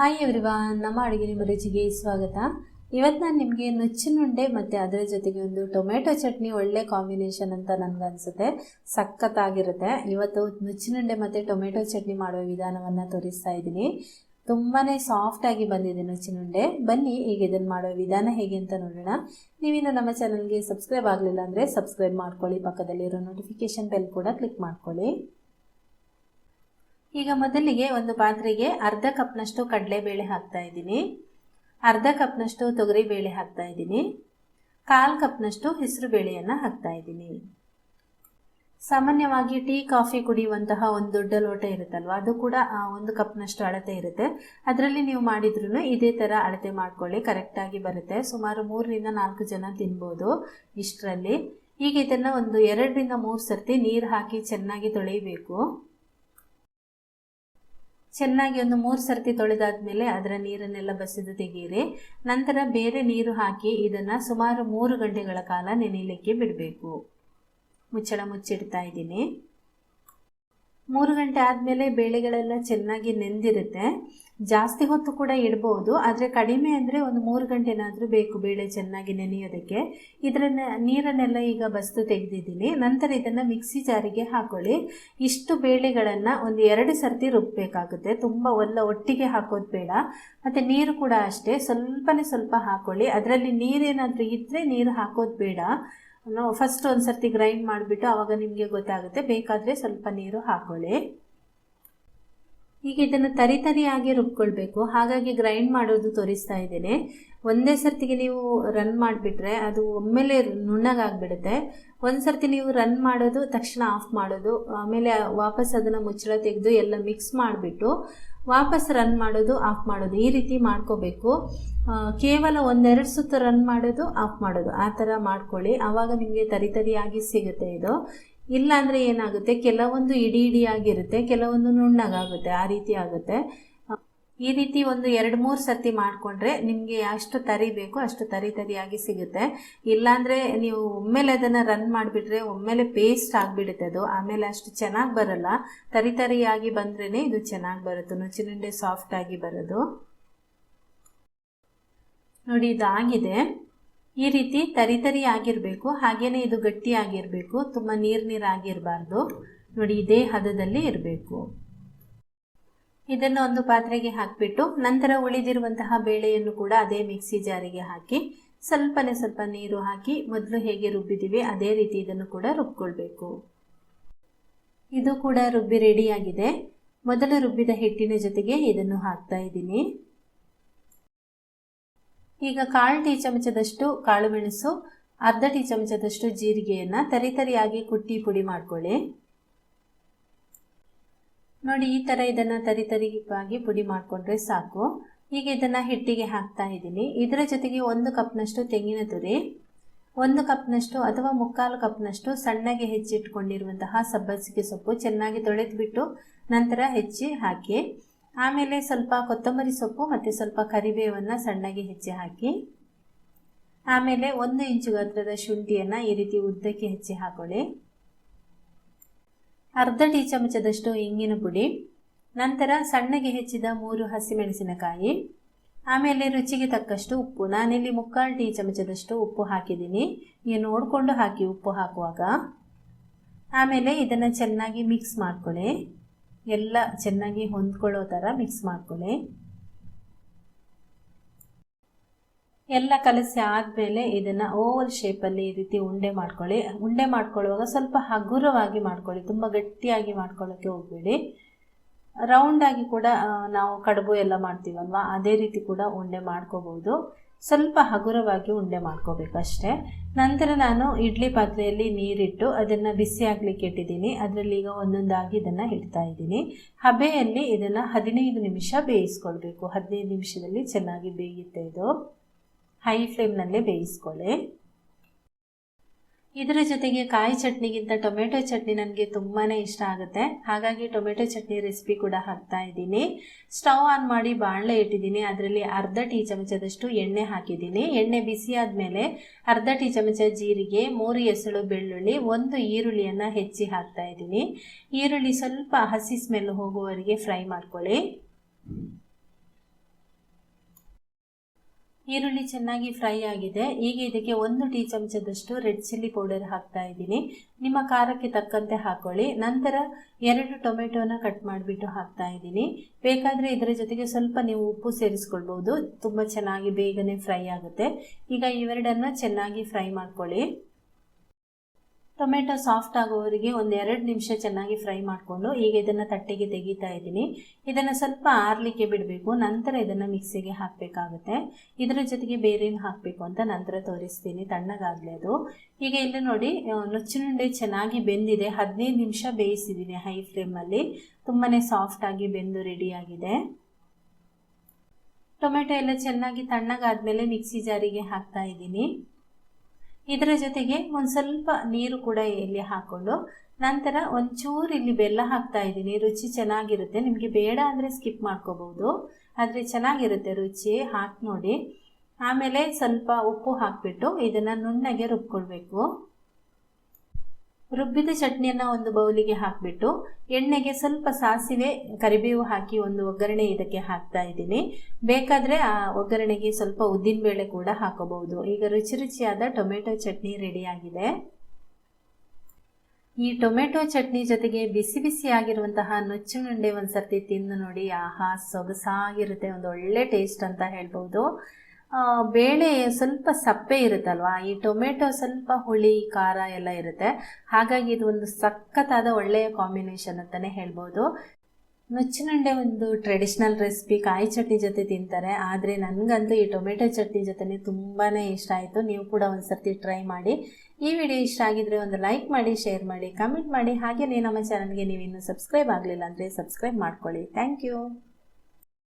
Hi ಎವ್ರಿವಾ ನಮ್ಮ ಅಡುಗೆ ನಿಮ್ಮ ರುಚಿಗೆ ಸ್ವಾಗತ. ಇವತ್ತು ನಾನು ನಿಮಗೆ ನುಚ್ಚಿನುಂಡೆ ಮತ್ತು ಅದರ ಜೊತೆಗೆ ಒಂದು ಟೊಮೆಟೊ ಚಟ್ನಿ ಒಳ್ಳೆ ಕಾಂಬಿನೇಷನ್ ಅಂತ ನನಗನ್ಸುತ್ತೆ ಸಖತ್ತಾಗಿರುತ್ತೆ. ಇವತ್ತು ನುಚ್ಚಿನುಂಡೆ ಮತ್ತು ಟೊಮೆಟೊ ಚಟ್ನಿ ಮಾಡುವ ವಿಧಾನವನ್ನು ತೋರಿಸ್ತಾ ಇದ್ದೀನಿ. ತುಂಬಾ ಸಾಫ್ಟಾಗಿ ಬಂದಿದೆ ನುಚ್ಚಿನುಂಡೆ. ಬನ್ನಿ ಈಗ ಇದನ್ನು ಮಾಡೋ ವಿಧಾನ ಹೇಗೆ ಅಂತ ನೋಡೋಣ. ನೀವಿನ್ನು ನಮ್ಮ ಚಾನಲ್ಗೆ ಸಬ್ಸ್ಕ್ರೈಬ್ ಆಗಲಿಲ್ಲ ಅಂದರೆ ಸಬ್ಸ್ಕ್ರೈಬ್ ಮಾಡ್ಕೊಳ್ಳಿ. ಪಕ್ಕದಲ್ಲಿರೋ ನೋಟಿಫಿಕೇಶನ್ ಬೆಲ್ ಕೂಡ ಕ್ಲಿಕ್ ಮಾಡ್ಕೊಳ್ಳಿ. ಈಗ ಮೊದಲಿಗೆ ಒಂದು ಪಾತ್ರೆಗೆ ಅರ್ಧ ಕಪ್ನಷ್ಟು ಕಡಲೆಬೇಳೆ ಹಾಕ್ತಾ ಇದ್ದೀನಿ. ಅರ್ಧ ಕಪ್ನಷ್ಟು ತೊಗರಿಬೇಳೆ ಹಾಕ್ತಾ ಇದ್ದೀನಿ. ಕಾಲು ಕಪ್ನಷ್ಟು ಹೆಸರು ಬೇಳೆಯನ್ನು ಹಾಕ್ತಾ ಇದ್ದೀನಿ. ಸಾಮಾನ್ಯವಾಗಿ ಟೀ, ಕಾಫಿ ಕುಡಿಯುವಂತಹ ಒಂದು ದೊಡ್ಡ ಲೋಟ ಇರುತ್ತಲ್ವ? ಅದು ಕೂಡ ಒಂದು ಕಪ್ನಷ್ಟು ಅಳತೆ ಇರುತ್ತೆ. ಅದರಲ್ಲಿ ನೀವು ಮಾಡಿದ್ರೂ ಇದೇ ಥರ ಅಳತೆ ಮಾಡ್ಕೊಳ್ಳಿ ಕರೆಕ್ಟಾಗಿ ಬರುತ್ತೆ. ಸುಮಾರು ಮೂರರಿಂದ ನಾಲ್ಕು ಜನ ತಿನ್ಬೋದು ಇಷ್ಟರಲ್ಲಿ. ಈಗ ಇದನ್ನು ಒಂದು ಎರಡರಿಂದ ಮೂರು ಸರ್ತಿ ನೀರು ಹಾಕಿ ಚೆನ್ನಾಗಿ ತೊಳೆಯಬೇಕು ಚೆನ್ನಾಗಿ ಒಂದು ಮೂರು ಸರ್ತಿ ತೊಳೆದಾದ್ಮೇಲೆ ಅದರ ನೀರನ್ನೆಲ್ಲ ಬಸಿದು ತೆಗೆಯಿರಿ ನಂತರ ಬೇರೆ ನೀರು ಹಾಕಿ ಇದನ್ನು ಸುಮಾರು ಮೂರು ಗಂಟೆಗಳ ಕಾಲ ನೆನೆಯಲಿಕ್ಕೆ ಬಿಡಬೇಕು. ಮುಚ್ಚಳ ಮುಚ್ಚಿಡ್ತಾ ಇದ್ದೀನಿ. ಮೂರು ಗಂಟೆ ಆದಮೇಲೆ ಬೇಳೆಗಳೆಲ್ಲ ಚೆನ್ನಾಗಿ ನೆಂದಿರುತ್ತೆ. ಜಾಸ್ತಿ ಹೊತ್ತು ಕೂಡ ಇಡ್ಬೋದು. ಆದರೆ ಕಡಿಮೆ ಅಂದರೆ ಒಂದು ಮೂರು ಗಂಟೆನಾದರೂ ಬೇಕು ಬೇಳೆ ಚೆನ್ನಾಗಿ ನೆನೆಯೋದಕ್ಕೆ. ಇದರ ನೀರನ್ನೆಲ್ಲ ಈಗ ಬಸ್ತು ತೆಗೆದಿದ್ದೀನಿ. ನಂತರ ಇದನ್ನು ಮಿಕ್ಸಿ ಜಾರಿಗೆ ಹಾಕೊಳ್ಳಿ. ಇಷ್ಟು ಬೇಳೆಗಳನ್ನು ಒಂದು ಎರಡು ಸರ್ತಿ ರುಬ್ಬಬೇಕಾಗುತ್ತೆ ತುಂಬ ಒಲ್ಲ ಒಟ್ಟಿಗೆ ಹಾಕೋದು ಬೇಡ. ಮತ್ತು ನೀರು ಕೂಡ ಅಷ್ಟೇ. ಸ್ವಲ್ಪನೇ ಸ್ವಲ್ಪ ಹಾಕೊಳ್ಳಿ. ಅದರಲ್ಲಿ ನೀರೇನಾದರೂ ಇದ್ದರೆ ನೀರು ಹಾಕೋದು ಬೇಡ. ನಾವು ಫಸ್ಟ್ ಒಂದು ಸರ್ತಿ ಗ್ರೈಂಡ್ ಮಾಡಿಬಿಟ್ಟು ಆವಾಗ ನಿಮಗೆ ಗೊತ್ತಾಗುತ್ತೆ ಬೇಕಾದರೆ ಸ್ವಲ್ಪ ನೀರು ಹಾಕೊಳ್ಳಿ. ಈಗ ಇದನ್ನು ತರಿ ತರಿಯಾಗಿ ರುಬ್ಕೊಳ್ಬೇಕು. ಹಾಗಾಗಿ ಗ್ರೈಂಡ್ ಮಾಡೋದು ತೋರಿಸ್ತಾ ಇದ್ದೇನೆ. ಒಂದೇ ಸರ್ತಿಗೆ ನೀವು ರನ್ ಮಾಡಿಬಿಟ್ರೆ ಅದು ಒಮ್ಮೆಲೆ ನುಣ್ಣಗಾಗ್ಬಿಡುತ್ತೆ. ಒಂದು ಸರ್ತಿ ನೀವು ರನ್ ಮಾಡೋದು, ತಕ್ಷಣ ಆಫ್ ಮಾಡೋದು, ಆಮೇಲೆ ವಾಪಸ್ ಅದನ್ನು ಮುಚ್ಚಳ ತೆಗೆದು ಎಲ್ಲ ಮಿಕ್ಸ್ ಮಾಡಿಬಿಟ್ಟು ವಾಪಸ್ ರನ್ ಮಾಡೋದು ಆಫ್ ಮಾಡೋದು. ಈ ರೀತಿ ಮಾಡ್ಕೋಬೇಕು. ಕೇವಲ ಒಂದೆರಡು ಸುತ್ತು ರನ್ ಮಾಡೋದು ಆಫ್ ಮಾಡೋದು. ಆ ಥರ ಮಾಡ್ಕೊಳ್ಳಿ. ಆವಾಗ ನಿಮಗೆ ತರಿತರಿಯಾಗಿ ಸಿಗುತ್ತೆ ಇದು. ಇಲ್ಲ ಅಂದರೆ ಏನಾಗುತ್ತೆ? ಕೆಲವೊಂದು ಇಡಿ ಇಡಿಯಾಗಿರುತ್ತೆ, ಕೆಲವೊಂದು ನುಣ್ಣಗಾಗುತ್ತೆ, ಆ ರೀತಿ ಆಗುತ್ತೆ. ಈ ರೀತಿ ಒಂದು ಎರಡು ಮೂರು ಸರ್ತಿ ಮಾಡಿಕೊಂಡ್ರೆ ನಿಮಗೆ ಅಷ್ಟು ತರಿ ಬೇಕು, ಅಷ್ಟು ತರಿ ತರಿಯಾಗಿ ಸಿಗುತ್ತೆ. ಇಲ್ಲಾಂದರೆ ನೀವು ಒಮ್ಮೆಲೆ ಅದನ್ನು ರನ್ ಮಾಡಿಬಿಟ್ರೆ, ಒಮ್ಮೆಲೆ ಪೇಸ್ಟ್ ಆಗಿಬಿಡುತ್ತೆ ಅದು. ಆಮೇಲೆ ಅಷ್ಟು ಚೆನ್ನಾಗಿ ಬರಲ್ಲ. ತರಿ ತರಿಯಾಗಿ ಬಂದ್ರೇ ಇದು ಚೆನ್ನಾಗಿ ಬರುತ್ತೆ. ನುಚ್ಚಿನುಂಡೆ ಸಾಫ್ಟಾಗಿ ಬರೋದು. ನೋಡಿ, ಇದಾಗಿದೆ. ಈ ರೀತಿ ತರಿ ತರಿ ಆಗಿರಬೇಕು, ಹಾಗೇನೆ ಇದು ಗಟ್ಟಿ ಆಗಿರಬೇಕು, ತುಂಬ ನೀರು ನೀರಾಗಿರಬಾರ್ದು ನೋಡಿ, ಇದೇ ಹದದಲ್ಲಿ ಇರಬೇಕು. ಇದನ್ನು ಒಂದು ಪಾತ್ರೆಗೆ ಹಾಕಿಬಿಟ್ಟು ನಂತರ ಉಳಿದಿರುವಂತಹ ಬೇಳೆಯನ್ನು ಕೂಡ ಅದೇ ಮಿಕ್ಸಿ ಜಾರಿಗೆ ಹಾಕಿ ಸ್ವಲ್ಪನೇ ಸ್ವಲ್ಪ ನೀರು ಹಾಕಿ ಮೊದಲು ಹೇಗೆ ರುಬ್ಬಿದ್ದೀವಿ ಅದೇ ರೀತಿ ಇದನ್ನು ಕೂಡ ರುಬ್ಕೊಳ್ಬೇಕು. ಇದು ಕೂಡ ರುಬ್ಬಿ ರೆಡಿಯಾಗಿದೆ ಮೊದಲು ರುಬ್ಬಿದ ಹಿಟ್ಟಿನ ಜೊತೆಗೆ ಇದನ್ನು ಹಾಕ್ತಾ ಇದ್ದೀನಿ. ಈಗ ಕಾಳು ಟೀ ಚಮಚದಷ್ಟು ಕಾಳು ಮೆಣಸು, ಅರ್ಧ ಟೀ ಚಮಚದಷ್ಟು ಜೀರಿಗೆಯನ್ನು ತರಿತರಿಯಾಗಿ ಕುಟ್ಟಿ ಪುಡಿ ಮಾಡ್ಕೊಳ್ಳಿ. ನೋಡಿ, ಈ ಥರ ಇದನ್ನು ತರಿತರಿಯಾಗಿ ಪುಡಿ ಮಾಡಿಕೊಂಡ್ರೆ ಸಾಕು. ಈಗ ಇದನ್ನು ಹಿಟ್ಟಿಗೆ ಹಾಕ್ತಾ ಇದ್ದೀನಿ. ಇದರ ಜೊತೆಗೆ ಒಂದು ಕಪ್ನಷ್ಟು ತೆಂಗಿನ ತುರಿ, ಒಂದು ಕಪ್ನಷ್ಟು ಅಥವಾ ಮುಕ್ಕಾಲು ಕಪ್ನಷ್ಟು ಸಣ್ಣಗೆ ಹೆಚ್ಚಿಟ್ಕೊಂಡಿರುವಂತಹ ಸಬ್ಬಸಿಗೆ ಸೊಪ್ಪು ಚೆನ್ನಾಗಿ ತೊಳೆದ್ಬಿಟ್ಟು ನಂತರ ಹೆಚ್ಚಿ ಹಾಕಿ ಆಮೇಲೆ ಸ್ವಲ್ಪ ಕೊತ್ತಂಬರಿ ಸೊಪ್ಪು ಮತ್ತು ಸ್ವಲ್ಪ ಕರಿಬೇವನ್ನು ಸಣ್ಣಗೆ ಹೆಚ್ಚಿ ಹಾಕಿ, ಆಮೇಲೆ ಒಂದು ಇಂಚು ಗಾತ್ರದ ಶುಂಠಿಯನ್ನು ಈ ರೀತಿ ಉದ್ದಕ್ಕೆ ಹೆಚ್ಚಿ ಹಾಕೊಳ್ಳಿ. ಅರ್ಧ ಟೀ ಚಮಚದಷ್ಟು ಇಂಗಿನ ಪುಡಿ, ನಂತರ ಸಣ್ಣಗೆ ಹೆಚ್ಚಿದ ಮೂರು ಹಸಿಮೆಣಸಿನಕಾಯಿ, ಆಮೇಲೆ ರುಚಿಗೆ ತಕ್ಕಷ್ಟು ಉಪ್ಪು. ನಾನಿಲ್ಲಿ ಮುಕ್ಕಾಲು ಟೀ ಚಮಚದಷ್ಟು ಉಪ್ಪು ಹಾಕಿದ್ದೀನಿ. ನೀವು ನೋಡಿಕೊಂಡು ಹಾಕಿ ಉಪ್ಪು ಹಾಕುವಾಗ. ಆಮೇಲೆ ಇದನ್ನು ಚೆನ್ನಾಗಿ ಮಿಕ್ಸ್ ಮಾಡ್ಕೊಳ್ಳಿ. ಎಲ್ಲ ಚೆನ್ನಾಗಿ ಹೊಂದ್ಕೊಳ್ಳೋ ಥರ ಮಿಕ್ಸ್ ಮಾಡ್ಕೊಳ್ಳಿ. ಎಲ್ಲ ಕಲಸಿ ಆದಮೇಲೆ ಇದನ್ನು ಓವಲ್ ಶೇಪಲ್ಲಿ ಈ ರೀತಿ ಉಂಡೆ ಮಾಡ್ಕೊಳ್ಳಿ. ಉಂಡೆ ಮಾಡ್ಕೊಳ್ಳುವಾಗ ಸ್ವಲ್ಪ ಹಗುರವಾಗಿ ಮಾಡ್ಕೊಳ್ಳಿ. ತುಂಬ ಗಟ್ಟಿಯಾಗಿ ಮಾಡ್ಕೊಳ್ಳೋಕ್ಕೆ ಹೋಗಬೇಡಿ. ರೌಂಡಾಗಿ ಕೂಡ ನಾವು ಕಡುಬು ಎಲ್ಲ ಮಾಡ್ತೀವಲ್ವ? ಅದೇ ರೀತಿ ಕೂಡ ಉಂಡೆ ಮಾಡ್ಕೋಬೋದು ಸ್ವಲ್ಪ ಹಗುರವಾಗಿ ಉಂಡೆ ಮಾಡ್ಕೋಬೇಕಷ್ಟೇ. ನಂತರ ನಾನು ಇಡ್ಲಿ ಪಾತ್ರೆಯಲ್ಲಿ ನೀರಿಟ್ಟು ಅದನ್ನು ಬಿಸಿ ಆಗಲಿಕ್ಕೆ ಇಟ್ಟಿದ್ದೀನಿ. ಅದರಲ್ಲಿ ಈಗ ಒಂದೊಂದಾಗಿ ಇದನ್ನು ಇಡ್ತಾ ಇದ್ದೀನಿ. ಹಬೆಯಲ್ಲಿ ಇದನ್ನು ಹದಿನೈದು ನಿಮಿಷ ಬೇಯಿಸ್ಕೊಳ್ಬೇಕು. ಹದಿನೈದು ನಿಮಿಷದಲ್ಲಿ ಚೆನ್ನಾಗಿ ಬೇಯುತ್ತೆ ಇದು. ಹೈ ಫ್ಲೇಮ್ನಲ್ಲೇ ಬೇಯಿಸ್ಕೊಳ್ಳಿ. ಇದರ ಜೊತೆಗೆ ಕಾಯಿ ಚಟ್ನಿಗಿಂತ ಟೊಮೆಟೊ ಚಟ್ನಿ ನನಗೆ ತುಂಬಾ ಇಷ್ಟ ಆಗುತ್ತೆ. ಹಾಗಾಗಿ ಟೊಮೆಟೊ ಚಟ್ನಿ ರೆಸಿಪಿ ಕೂಡ ಹಾಕ್ತಾ ಇದ್ದೀನಿ. ಸ್ಟವ್ ಆನ್ ಮಾಡಿ ಬಾಣಲೆ ಇಟ್ಟಿದ್ದೀನಿ. ಅದರಲ್ಲಿ ಅರ್ಧ ಟೀ ಚಮಚದಷ್ಟು ಎಣ್ಣೆ ಹಾಕಿದ್ದೀನಿ. ಎಣ್ಣೆ ಬಿಸಿ ಆದಮೇಲೆ ಅರ್ಧ ಟೀ ಚಮಚ ಜೀರಿಗೆ, ಮೂರು ಎಸಳು ಬೆಳ್ಳುಳ್ಳಿ, ಒಂದು ಈರುಳ್ಳಿಯನ್ನು ಹೆಚ್ಚಿ ಹಾಕ್ತಾ ಇದ್ದೀನಿ. ಈರುಳ್ಳಿ ಸ್ವಲ್ಪ ಹಸಿ ಸ್ಮೆಲ್ ಹೋಗುವವರೆಗೆ ಫ್ರೈ ಮಾಡ್ಕೊಳ್ಳಿ. ಈರುಳ್ಳಿ ಚೆನ್ನಾಗಿ ಫ್ರೈ ಆಗಿದೆ. ಈಗ ಇದಕ್ಕೆ ಒಂದು ಟೀ ಚಮಚದಷ್ಟು ರೆಡ್ ಚಿಲ್ಲಿ ಪೌಡರ್ ಹಾಕ್ತಾ ಇದ್ದೀನಿ. ನಿಮ್ಮ ಖಾರಕ್ಕೆ ತಕ್ಕಂತೆ ಹಾಕೊಳ್ಳಿ. ನಂತರ ಎರಡು ಟೊಮೆಟೊನ ಕಟ್ ಮಾಡಿಬಿಟ್ಟು ಹಾಕ್ತಾ ಇದ್ದೀನಿ. ಬೇಕಾದರೆ ಇದರ ಜೊತೆಗೆ ಸ್ವಲ್ಪ ನೀವು ಉಪ್ಪು ಸೇರಿಸ್ಕೊಳ್ಬೋದು ತುಂಬ ಚೆನ್ನಾಗಿ ಬೇಗನೆ ಫ್ರೈ ಆಗುತ್ತೆ. ಈಗ ಇವೆರಡನ್ನು ಚೆನ್ನಾಗಿ ಫ್ರೈ ಮಾಡ್ಕೊಳ್ಳಿ. ಟೊಮೆಟೊ ಸಾಫ್ಟ್ ಆಗೋವರೆಗೆ ಒಂದು ಎರಡು ನಿಮಿಷ ಚೆನ್ನಾಗಿ ಫ್ರೈ ಮಾಡಿಕೊಂಡು ಈಗ ಇದನ್ನು ತಟ್ಟೆಗೆ ತೆಗಿತಾ ಇದ್ದೀನಿ. ಇದನ್ನು ಸ್ವಲ್ಪ ಆರಲಿಕ್ಕೆ ಬಿಡಬೇಕು. ನಂತರ ಇದನ್ನು ಮಿಕ್ಸಿಗೆ ಹಾಕಬೇಕಾಗುತ್ತೆ. ಇದರ ಜೊತೆಗೆ ಬೇರೇನು ಹಾಕಬೇಕು ಅಂತ ನಂತರ ತೋರಿಸ್ತೀನಿ. ತಣ್ಣಗಾಗಲಿ ಅದು. ಈಗ ಇಲ್ಲಿ ನೋಡಿ ನುಚ್ಚಿನುಂಡೆ ಚೆನ್ನಾಗಿ ಬೆಂದಿದೆ. ಹದಿನೈದು ನಿಮಿಷ ಬೇಯಿಸಿದ್ದೀನಿ ಹೈ ಫ್ಲೇಮಲ್ಲಿ ತುಂಬಾ ಸಾಫ್ಟಾಗಿ ಬೆಂದು ರೆಡಿಯಾಗಿದೆ ಟೊಮೆಟೊ ಎಲ್ಲ ಚೆನ್ನಾಗಿ ತಣ್ಣಗಾದ್ಮೇಲೆ ಮಿಕ್ಸಿ ಜಾರಿಗೆ ಹಾಕ್ತಾ ಇದ್ದೀನಿ. ಇದರ ಜೊತೆಗೆ ಒಂದು ಸ್ವಲ್ಪ ನೀರು ಕೂಡ ಇಲ್ಲಿ ಹಾಕ್ಕೊಂಡು ನಂತರ ಒಂಚೂರು ಇಲ್ಲಿ ಬೆಲ್ಲ ಹಾಕ್ತಾ ಇದ್ದೀನಿ. ರುಚಿ ಚೆನ್ನಾಗಿರುತ್ತೆ. ನಿಮಗೆ ಬೇಡ ಅಂದರೆ ಸ್ಕಿಪ್ ಮಾಡ್ಕೋಬಹುದು. ಆದರೆ ಚೆನ್ನಾಗಿರುತ್ತೆ ರುಚಿ. ಹಾಕಿ ನೋಡಿ. ಆಮೇಲೆ ಸ್ವಲ್ಪ ಉಪ್ಪು ಹಾಕಿಬಿಟ್ಟು ಇದನ್ನು ನುಣ್ಣಗೆ ರುಬ್ಕೊಳ್ಬೇಕು. ರುಬ್ಬಿದ ಚಟ್ನಿಯನ್ನು ಒಂದು ಬೌಲಿಗೆ ಹಾಕಿಬಿಟ್ಟು ಎಣ್ಣೆಗೆ ಸ್ವಲ್ಪ ಸಾಸಿವೆ, ಕರಿಬೇವು ಹಾಕಿ ಒಂದು ಒಗ್ಗರಣೆ ಇದಕ್ಕೆ ಹಾಕ್ತಾ ಇದ್ದೀನಿ. ಬೇಕಾದರೆ ಆ ಒಗ್ಗರಣೆಗೆ ಸ್ವಲ್ಪ ಉದ್ದಿನಬೇಳೆ ಕೂಡ ಹಾಕಬಹುದು. ಈಗ ರುಚಿ ರುಚಿಯಾದ ಟೊಮೆಟೊ ಚಟ್ನಿ ರೆಡಿಯಾಗಿದೆ ಈ ಟೊಮೆಟೊ ಚಟ್ನಿ ಜೊತೆಗೆ ಬಿಸಿ ಬಿಸಿ ಆಗಿರುವಂತಹ ನುಚ್ಚುನುಂಡೆ ಒಂದು ಸರ್ತಿ ತಿಂದು ನೋಡಿ, ಆಹಾ, ಸೊಗಸಾಗಿರುತ್ತೆ ಒಂದು ಒಳ್ಳೆ ಟೇಸ್ಟ್ ಅಂತ ಹೇಳ್ಬೋದು ಬೇಳೆ ಸ್ವಲ್ಪ ಸಪ್ಪೆ ಇರುತ್ತಲ್ವಾ? ಈ ಟೊಮೆಟೊ ಸ್ವಲ್ಪ ಹುಳಿ, ಖಾರ ಎಲ್ಲ ಇರುತ್ತೆ. ಹಾಗಾಗಿ ಇದು ಒಂದು ಸಖತ್ತಾದ ಒಳ್ಳೆಯ ಕಾಂಬಿನೇಷನ್ ಅಂತಲೇ ಹೇಳ್ಬೋದು. ನುಚ್ಚಿನಂಡೆ ಒಂದು ಟ್ರೆಡಿಷ್ನಲ್ ರೆಸಿಪಿ ಕಾಯಿ ಚಟ್ನಿ ಜೊತೆ ತಿಂತಾರೆ. ಆದರೆ ನನಗಂತೂ ಈ ಟೊಮೆಟೊ ಚಟ್ನಿ ಜೊತೆ ತುಂಬಾ ಇಷ್ಟ ಆಯಿತು. ನೀವು ಕೂಡ ಒಂದು ಸರ್ತಿ ಟ್ರೈ ಮಾಡಿ. ಈ ವಿಡಿಯೋ ಇಷ್ಟ ಆಗಿದ್ರೆ ಒಂದು ಲೈಕ್ ಮಾಡಿ ಶೇರ್ ಮಾಡಿ ಕಮೆಂಟ್ ಮಾಡಿ. ಹಾಗೆಯೇ ನಮ್ಮ ಚಾನಲ್ಗೆ ನೀವು ಇನ್ನೂ ಸಬ್ಸ್ಕ್ರೈಬ್ ಆಗಲಿಲ್ಲ ಅಂದರೆ ಸಬ್ಸ್ಕ್ರೈಬ್ ಮಾಡ್ಕೊಳ್ಳಿ. Thank you